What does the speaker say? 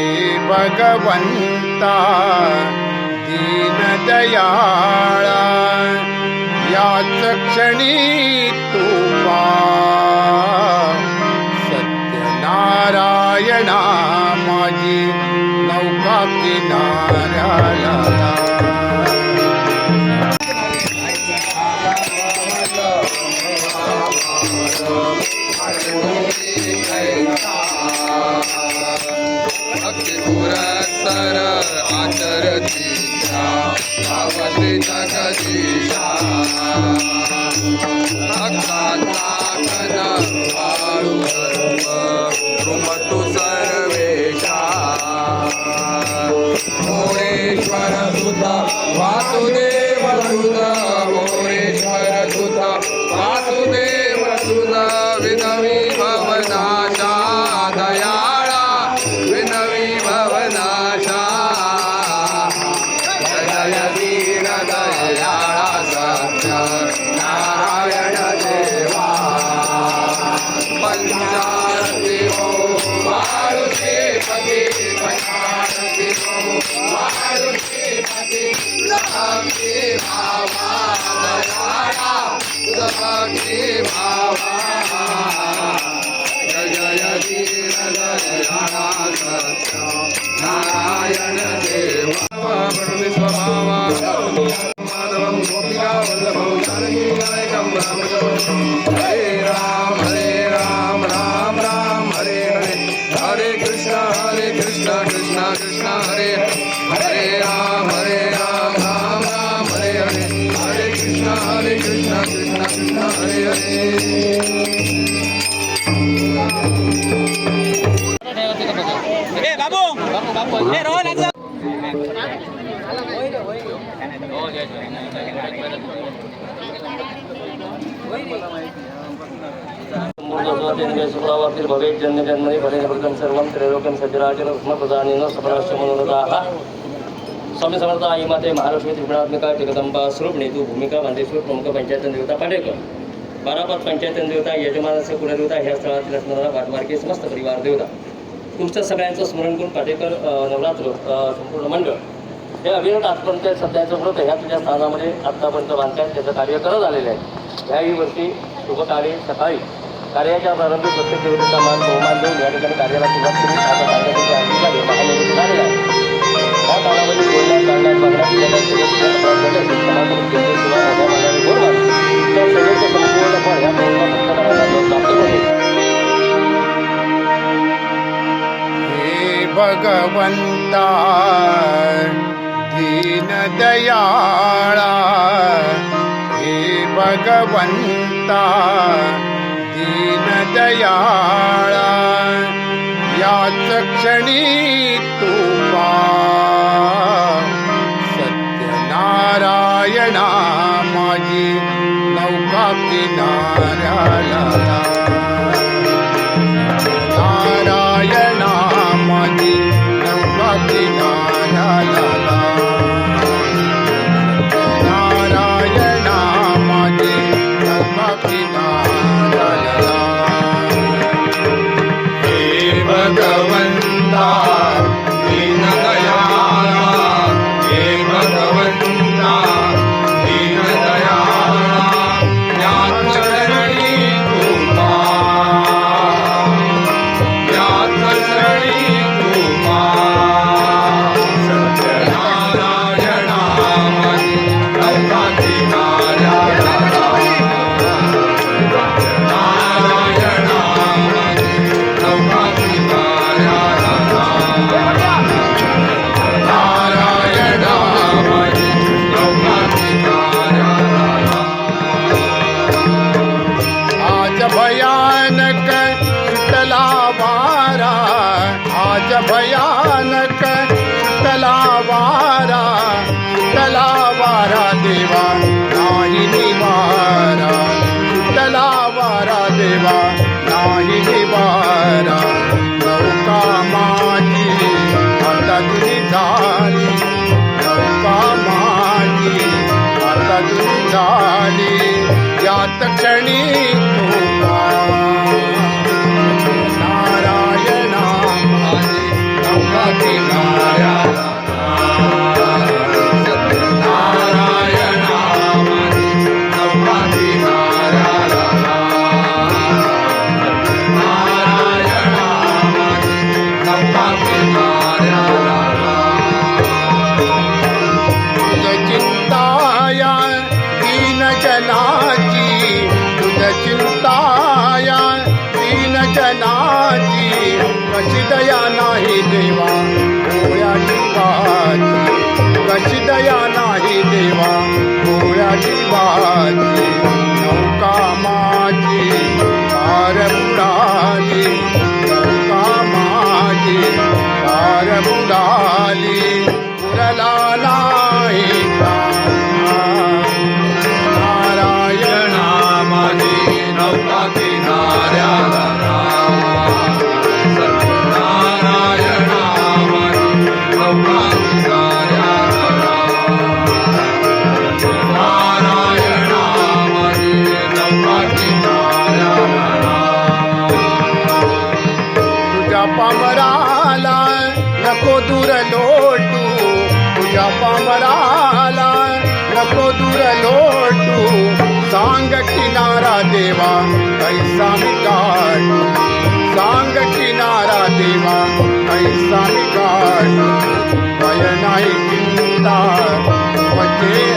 हे भगवंता दीनदयाळा। याच क्षणी तू पा। सत्यनारायणा माझी नौका आचरती भावते जगदीशा भक्तांना कन वाळू सर्व रुमतु सर्वेशा मोरेश्वर वासुदेव सुत दीन दयाळा सत्य नारायण देवा. पंचारती हो मारुती पती पंचारती हो मारुती पती. भक्ती भावा दयाळा भक्ती भावा. जय जय दीन दयाळा Satya Narayan Krishna Krishna Krishna Hare Hare Ram Hare Ram Ram Ram Hare Hare. Hare Krishna Hare Krishna Krishna Krishna Hare Hare. Babu. Babu Babu Hey Rohan. एक जण. भवेत् जन्मजन्मनि फलेनवृतं सर्वं त्रैलोक्यं सज्जराजन स्मप्रदानेन स्वामी समर्थ आई माते महालक्ष्मी त्रिगुणात्मिका जगदंबा स्वरूप नेतू भूमिका बांधेश्वर प्रमुख पंचायत देवता पाडेकर बारापात पंचायत देवता यजमानाचे कुलदेवता ह्या स्थळातील असणारा वाटमार्गे समस्त परिवार देवता। तुमच्या सगळ्यांचं स्मरण करून पाटेकर नवरात्र संपूर्ण मंडळ। हे अविरत आजपर्यंत सध्याचं व्रत ह्या तुझ्या स्थानामध्ये आत्तापर्यंत बांधतात त्याचं कार्य करत आलेलं आहे. ह्याही वर्षी शुभकार्य सकाळी. कार्याच्या प्रारंभी प्रत्येक देवतेचा मान बहुमान देऊन या ठिकाणी कार्याला सुरुवात केली आता सांगण्याचे अधिकारी महानिवेदन झालेला आहे. या काढण्यात केलेल्या केंद्र मोठ्या त्या या प्राप्त होते हे भगवंता दीनदयाळा हे भगवंता दीनदयाळा याच क्षणी तू सत्यनारायणा माझी नौका किनाऱ्याला. वारा देवा नाही निवारा. शीतला वारा देवा नाही निवारा. नौका माझी आता तुझी झाली. नौका माझी आता तुझी देवा डोळ्याची पाहाची कशी दया नाही देवा સાંગ કિનારા દેવા પૈસા મિકાટ સાંગ કિનારા દેવા પૈસા મિકાટ ભય નહીં ચિંતા વચ્ચે